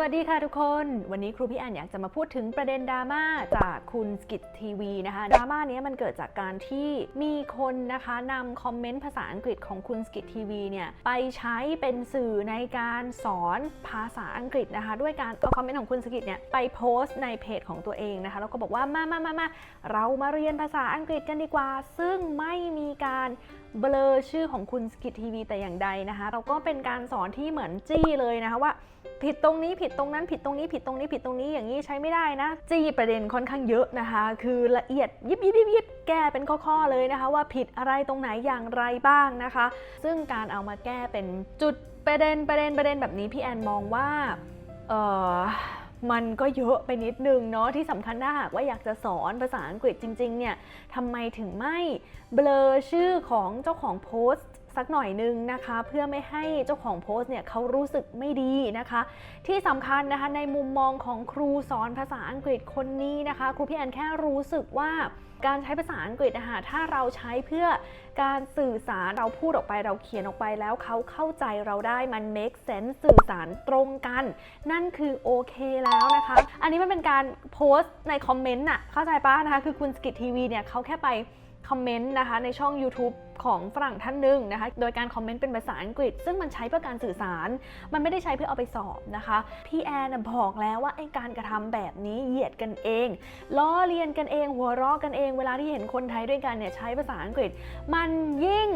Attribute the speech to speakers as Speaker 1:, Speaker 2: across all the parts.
Speaker 1: สวัสดีค่ะทุกคน วันนี้ครูพี่แอนอยากจะมาพูดถึงประเด็นดราม่าจากคุณสกิททีวีนะคะดราม่านี้มันเกิดจากการที่มีคนนะคะนำคอมเมนต์ภาษาอังกฤษของคุณสกิททีวีเนี่ยไปใช้เป็นสื่อในการสอนภาษาอังกฤษนะคะ ด้วยการเอาคอมเมนต์ของคุณสกิทเนี่ยไปโพสต์ในเพจของตัวเองนะคะแล้วก็บอกว่ามามามามาเรามาเรียนภาษาอังกฤษกันดีกว่า ซึ่งไม่มีการเบลอชื่อของคุณสกิททีวีแต่อย่างใดนะคะ เราก็เป็นการสอนที่เหมือนจี้เลยนะคะว่า ผิดตรงนี้ผิดตรงนั้นผิดตรงนี้ผิดตรงนี้ผิดตรงนี้อย่างนี้ใช้ไม่ได้นะ จี้ประเด็นค่อนข้างเยอะนะคะ คือละเอียดยิบยิบยิบยิบแก้เป็นข้อๆเลยนะคะ ว่าผิดอะไรตรงไหนอย่างไรบ้างนะคะ ซึ่งการเอามาแก้เป็นจุดประเด็นประเด็นประเด็นแบบนี้พี่แอนมองว่าเออมันก็เยอะไปนิดนึงเนาะที่สำคัญถ้าหากว่าอยากจะสอนภาษาอังกฤษจริง ๆ เนี่ยทำไมถึงไม่เบลอชื่อของเจ้าของโพสต์ สักหน่อยนึงนะคะ เพื่อไม่ให้เจ้าของโพสต์เนี่ยเขารู้สึกไม่ดีนะคะ ที่สำคัญนะคะในมุมมองของครูสอนภาษาอังกฤษคนนี้นะคะ ครูพี่แอนแค่รู้สึกว่าการใช้ภาษาอังกฤษนะคะถ้าเราใช้เพื่อการสื่อสารเราพูดออกไปเราเขียนออกไปแล้วเขาเข้าใจเราได้มัน make sense สื่อสารตรงกัน นั่นคือโอเคแล้วนะคะ อันนี้มันเป็นการโพสต์ในคอมเมนต์น่ะเข้าใจป้ะนะคะ คือคุณสกิททีวีเนี่ยเขาแค่ไป คอมเมนต์นะคะในช่อง YouTube ของฝรั่งท่านหนึ่งนะคะ โดยการคอมเมนต์เป็นภาษาอังกฤษ ซึ่งมันใช้เพื่อการสื่อสาร มันไม่ได้ใช้เพื่อเอาไปสอบนะคะ พี่แอนบอกแล้วว่าไอ้การกระทำแบบนี้เหยียดกันเอง ล้อเลียนกันเอง หัวเราะกันเอง เวลาที่เห็นคนไทยด้วยกันเนี่ยใช้ภาษาอังกฤษ มันยิ่ง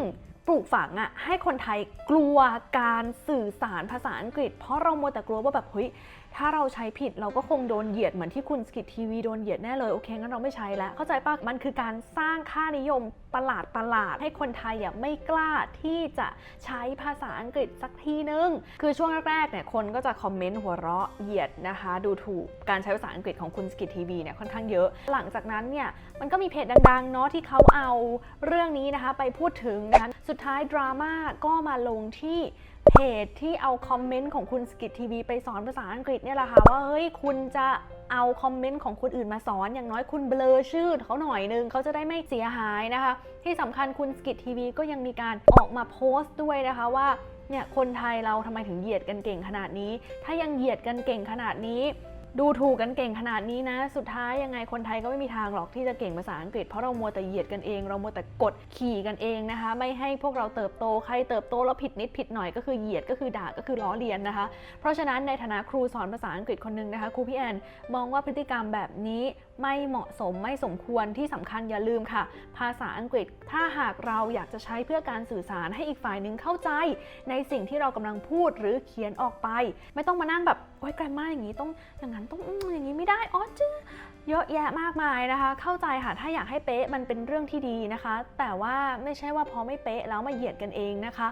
Speaker 1: ปลูกฝังอะให้คนไทยกลัวการสื่อสารภาษาอังกฤษ เพราะเราโมวแต่กลัวว่าแบบเฮ้ยถ้าเราใช้ผิดเราก็คงโดนเหยียดเหมือนที่คุณสกิททีวีโดนเหยียดแน่เลยโอเคงั้นเราไม่ใช้แล้วเข้าใจปะมันคือการสร้างค่านิยม ประหลาดประหลาดให้คนไทยอะไม่กล้าที่จะใช้ภาษาอังกฤษสักทีนึง คือช่วงแรกๆเนี่ยคนก็จะคอมเมนต์หัวเราะเหยียดนะคะ ดูถูกการใช้ภาษาอังกฤษของคุณสกิททีวีเนี่ยค่อนข้างเยอะ หลังจากนั้นเนี่ยมันก็มีเพจดังๆเนาะที่เขาเอาเรื่องนี้นะคะไปพูดถึงนะคะสุดท้ายดราม่าก็มาลงที่เพจที่เอาคอมเมนต์ของคุณสกิททีวีไปสอนภาษาอังกฤษเนี่ยแหละค่ะว่าเฮ้ยคุณจะ เอาคอมเมนต์ของคนอื่นมาสอน อย่างน้อยคุณเบลอชื่อเขาหน่อยนึงเขาจะได้ไม่เสียหายนะคะ ที่สำคัญคุณสกิททีวีก็ยังมีการออกมาโพสต์ด้วยนะคะว่าเนี่ยคนไทยเราทำไมถึงเหยียดกันเก่งขนาดนี้ ถ้ายังเหยียดกันเก่งขนาดนี้ ดูถูกกันเก่งขนาดนี้นะ สุดท้ายยังไงคนไทยก็ไม่มีทางหรอกที่จะเก่งภาษาอังกฤษ เพราะเรามัวแต่เหยียดกันเอง เรามัวแต่กดขี่กันเองนะคะ ไม่ให้พวกเราเติบโต ใครเติบโตแล้วผิดนิดผิดหน่อยก็คือเหยียดก็คือด่าก็คือล้อเลียนนะคะ เพราะฉะนั้นในฐานะครูสอนภาษาอังกฤษคนหนึ่งนะคะครูพี่แอนมองว่าพฤติกรรมแบบนี้ไม่เหมาะสมไม่สมควรที่สำคัญอย่าลืมค่ะ ภาษาอังกฤษถ้าหากเราอยากจะใช้เพื่อการสื่อสารให้อีกฝ่ายหนึ่งเข้าใจ ในสิ่งที่เรากำลังพูดหรือเขียนออกไป ไม่ต้องมานั่งแบบโอ๊ยแกรมมาอย่างนี้ต้องอย่างนั้นต้องอืมอย่างนี้ไม่ได้อ๋อจื้อเยอะแยะมากมายนะคะ เข้าใจค่ะถ้าอยากให้เป๊ะมันเป็นเรื่องที่ดีนะคะ แต่ว่าไม่ใช่ว่าพอไม่เป๊ะแล้วมาเหยียดกันเองนะคะ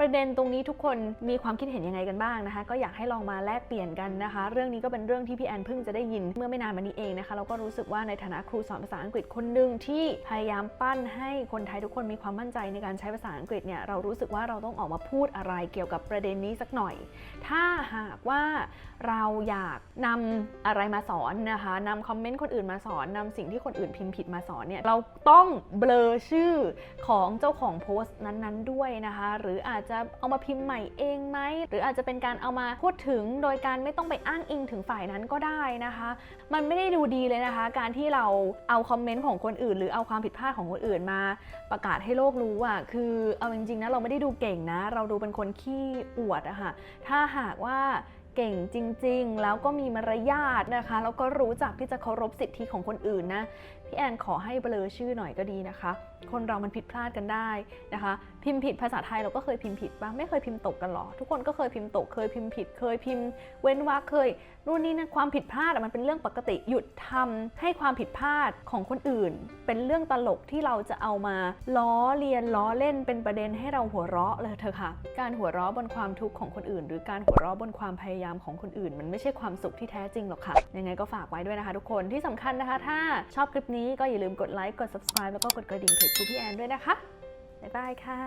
Speaker 1: ประเด็นตรงนี้ทุกคนมีความคิดเห็นยังไงกันบ้างนะคะ ก็อยากให้ลองมาแลกเปลี่ยนกันนะคะ เรื่องนี้ก็เป็นเรื่องที่พี่แอนเพิ่งจะได้ยินเมื่อไม่นานมานี้เองนะคะเราก็รู้สึกว่าในฐานะครูสอนภาษาอังกฤษคนหนึ่งที่พยายามปั้นให้คนไทยทุกคนมีความมั่นใจในการใช้ภาษาอังกฤษเนี่ยเรารู้สึกว่าเราต้องออกมาพูดอะไรเกี่ยวกับประเด็นนี้สักหน่อย ถ้าหากว่าเราอยากนำอะไรมาสอนนะคะนำคอมเมนต์คนอื่นมาสอนนำสิ่งที่คนอื่นพิมพ์ผิดมาสอนเนี่ยเราต้องเบลอชื่อของเจ้าของโพสต์นั้นๆด้วยนะคะ หรืออาจจะเอามาพิมพ์ใหม่เองไหมหรืออาจจะเป็นการเอามาพูดถึงโดยการไม่ต้องไปอ้างอิงถึงฝ่ายนั้นก็ได้นะคะ มันไม่ได้ดูดีเลยนะคะ การที่เราเอาคอมเมนต์ของคนอื่น หรือเอาความผิดพลาดของคนอื่นมา ประกาศให้โลกรู้อะคือเอาจริงๆนะเราไม่ได้ดูเก่งนะ เราดูเป็นคนขี้อวดอะค่ะถ้าหากว่าเก่งจริงๆ แล้วก็มีมารยาทนะคะ แล้วก็รู้จักที่จะเคารพสิทธิของคนอื่นนะ พี่แอนขอให้เบลอชื่อหน่อยก็ดีนะคะ คนเรามันผิดพลาดกันได้นะคะ พิมพ์ผิดภาษาไทยเราก็เคยพิมพ์ผิดปะไม่เคยพิมพ์ตกกันหรอ ทุกคนก็เคยพิมพ์ตกเคยพิมพ์ผิด เคยพิมพ์ เว้นวรรคเคยนู่นนี่นะความผิดพลาดมันเป็นเรื่องปกติหยุดทำให้ความผิดพลาดของคนอื่น เป็นเรื่องตลกที่เราจะเอามา ล้อเลียนล้อเล่นเป็นประเด็นให้เราหัวเราะเลยเถอะค่ะ การหัวเราะบนความทุกข์ของคนอื่น หรือการหัวเราะบนความพยายามของคนอื่น มันไม่ใช่ความสุขที่แท้จริงหรอกค่ะยังไงก็ฝากไว้ด้วยนะคะ ทุกคนที่สำคัญนะคะ ถ้าชอบคลิปนี้ก็อย่าลืมกดไลค์กด subscribe แล้วก็กดกระดิ่งเพจครูพี่แอนด้วยนะคะ บ๊ายบายค่ะ